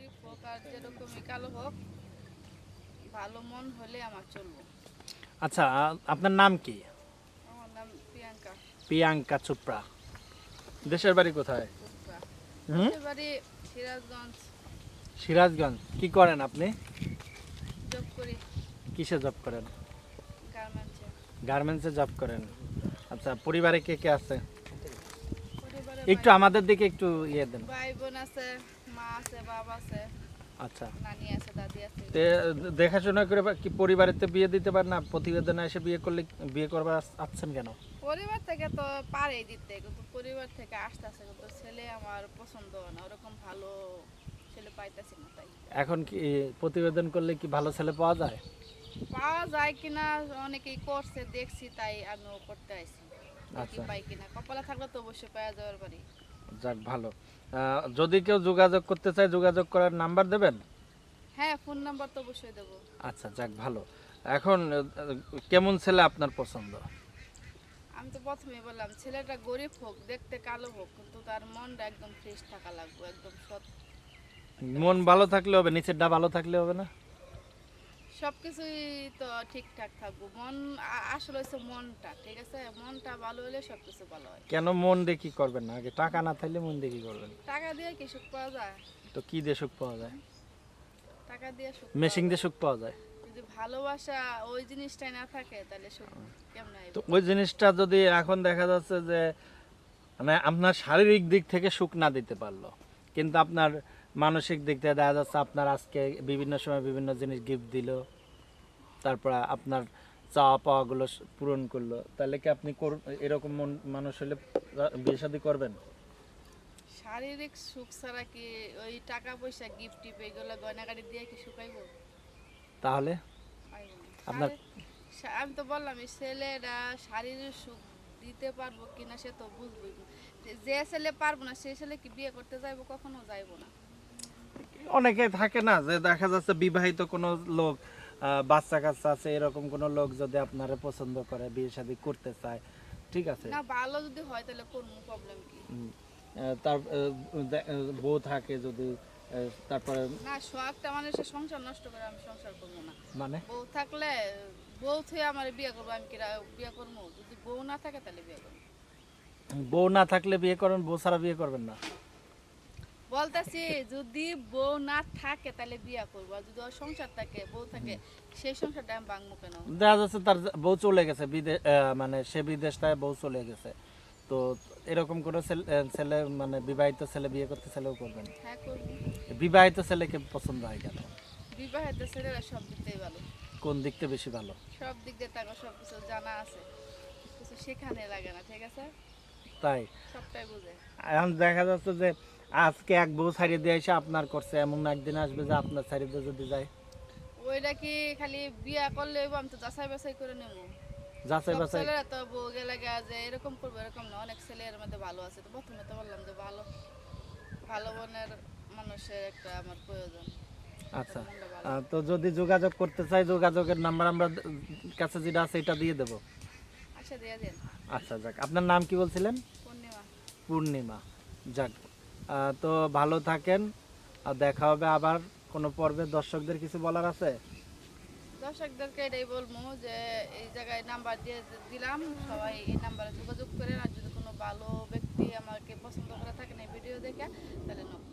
গরিব হোক আর যেরকমই কালো হোক ভালো মন হলে আমার চলবো। আচ্ছা আপনার নাম কি? আমার নাম প্রিয়াঙ্কা। প্রিয়াঙ্কা চোপড়া। দেশের বাড়ি কোথায়? এবারে সিরাজগঞ্জ। সিরাজগঞ্জ। কি করেন আপনি? জব করি। কিসে জব করেন? গার্মেন্টসে। গার্মেন্টসে জব করেন। আচ্ছা পরিবারে কে কে আছে? একটু আমাদের দিকে একটু ইয়ে দেন। ভাই বোন আছে মা আছে বাবা আছে আচ্ছা। নানি আছে দাদি আছে। তে দেখাশোনা করে কি পরিবারেতে বিয়ে দিতে পারেন না? প্রতিবেদনে এসে বিয়ে করলে বিয়ে করবার আসছেন কেন? পরিবার থেকে তো পারেই দিতে কিন্তু পরিবার থেকে আসতে আসতেছে কিন্তু ছেলে আমার পছন্দ না ওরকম ভালো ছেলে পাইতেছি না তাই। এখন কি প্রতিবেদন করলে কি ভালো ছেলে পাওয়া যায়? পাওয়া যায় কিনা অনেকেই করছে দেখছি তাই আমিও করতে আইছি আচ্ছা। পাই কিনা কপালে থাকলে তো অবশ্যই পাওয়া যাওয়ার পারি যাক ভালো। যদি কেউ যোগাযোগ করতে চায় যোগাযোগ করার নাম্বার দেবেন? হ্যাঁ ফোন নাম্বার তো অবশ্যই দেবো। আচ্ছা যাক ভালো। এখন কেমন ছেলে আপনার পছন্দ? আমি তো প্রথমেই বললাম ছেলেটা গরিব হোক দেখতে কালো হোক কিন্তু তার মনটা একদম ফ্রেশ থাকা লাগবে একদম সৎ। মন ভালো থাকলে হবে নিচেরটা ভালো থাকলে হবে না? সব কিছুই তো ঠিকঠাক থাকব। মন আসলে হচ্ছে মনটা ঠিক আছে? মনটা ভালো হলে সব কিছু ভালো হয়। কেন মন দিয়ে কি করবেন না? আগে টাকা না থাকলে মন দিয়ে কি করবেন? টাকা দিয়ে কি সুখ পাওয়া যায়? তো কি দিয়ে সুখ পাওয়া যায়? টাকা দিয়ে সুখ মেশিং দিয়ে সুখ পাওয়া যায়। যদি ভালোবাসা ওই জিনিসটাই না থাকে তাহলে সুখ কেমন তো ওই জিনিসটা যদি এখন দেখা যাচ্ছে যে মানে আপনার শারীরিক দিক থেকে সুখ না দিতে পারল কিন্তু আপনার মানসিক দিক থেকে দেখা যাচ্ছে আপনার আজকে বিভিন্ন সময় বিভিন্ন জিনিস গিফট দিল। তারপর আপনার চাওয়া পাওয়াগুলো পূরণ করল। তাহলে কি আপনি এরকম মন মানুষ হলে বিয়ে শাদী করবেন? শারীরিক সুখ ছাড়া কি ওই টাকা পয়সা গিফট টিপ এগুলো গয়নাগাড়ি দিয়ে কি শুকাইব? তাহলে? আপনার- আমি তো বললাম এই ছেলেরা শারীরিক সুখ দিতে পারব কিনা সে তো বুঝবই। যে- যে ছেলে পারব না সেই ছেলে কি বিয়ে করতে যাইবো কখনো যাইবো না। অনেকে থাকে না যে দেখা যাচ্ছে বিবাহিত কোনো লোক বাচ্চা কাচ্চা আছে এরকম কোনো লোক যদি আপনারা পছন্দ করে বিয়ে শাদী করতে চায় ঠিক আছে? না ভালো যদি হয় তাহলে কোনো প্রবলেম কি? তার বউ থাকে যদি তারপরে না শখটা মানুষের সংসার নষ্ট করে আমি সংসার করব না। মানে? বউ থাকলে বউ থুয়ে আমার বিয়ে করব আমি কিরা বিয়ে করব? যদি বউ না থাকে তাহলে বিয়ে করব বউ না থাকলে বিয়ে করবেন বউ ছাড়া বিয়ে করবেন না? বলতেছি যদি বউ না থাকে তাহলে বিয়ে করব আর যদি সংসার থাকে বউ থাকে সেই সংসারটা আমি ভাঙবো কেন? দেখা যাচ্ছে তার বউ চলে গেছে বিদেশ মানে সে বিদেশটায় বউ চলে গেছে। তো এরকম কোনো ছেলে মানে বিবাহিত ছেলে বিয়ে করতে ছেলেও করবেন হ্যাঁ করব। বিবাহিত ছেলেকে পছন্দ হয় কেন? বিবাহিত ছেলেরা সব দিকতেই ভালো। কোন দিকটা বেশি ভালো? সব দিক দিয়ে তাকে সব কিছু জানা আছে। কিছু শেখানে লাগে না ঠিক আছে? তাই? সবটাই বুঝে। এখন দেখা যাচ্ছে যে আজকে এক বউ ছাড়িয়ে দিয়ে এসে আপনার করছে এমন একদিন আসবে যে আপনার ছাড়িয়ে দিয়ে যদি যায়। ওইটা কি খালি বিয়া করলে আমি তো যাচাই বাছাই করে নেব। যাচাই বাছাই ছেলেরা তো বউ গেলে যে এরকম করব এরকম না। অনেক ছেলে এর মধ্যে ভালো আছে। তো প্রথমে তো বললাম যে ভালো ভালো মনের মানুষের একটা আমার প্রয়োজন। আচ্ছা। তো যদি যোগাযোগ করতে চাই যোগাযোগের নাম্বার আমরা কাছে যেটা আছে এটা দিয়ে দেবো। আচ্ছা দিয়ে দেন। আচ্ছা যাক। আপনার নাম কি বলছিলেন? পূর্ণিমা। পূর্ণিমা। যাক। তো ভালো থাকেন, আর দেখা হবে আবার কোনো পর্বে। দর্শকদের কিছু বলার আছে? দর্শকদেরকে এটাই বলব যে, এই জায়গায় নাম্বার দিয়ে দিলাম, সবাই এই নাম্বারে যোগাযোগ করেন, আর যদি কোনো ভালো ব্যক্তি আমাকে পছন্দ করে থাকেন এই ভিডিও দেখে, তাহলে নক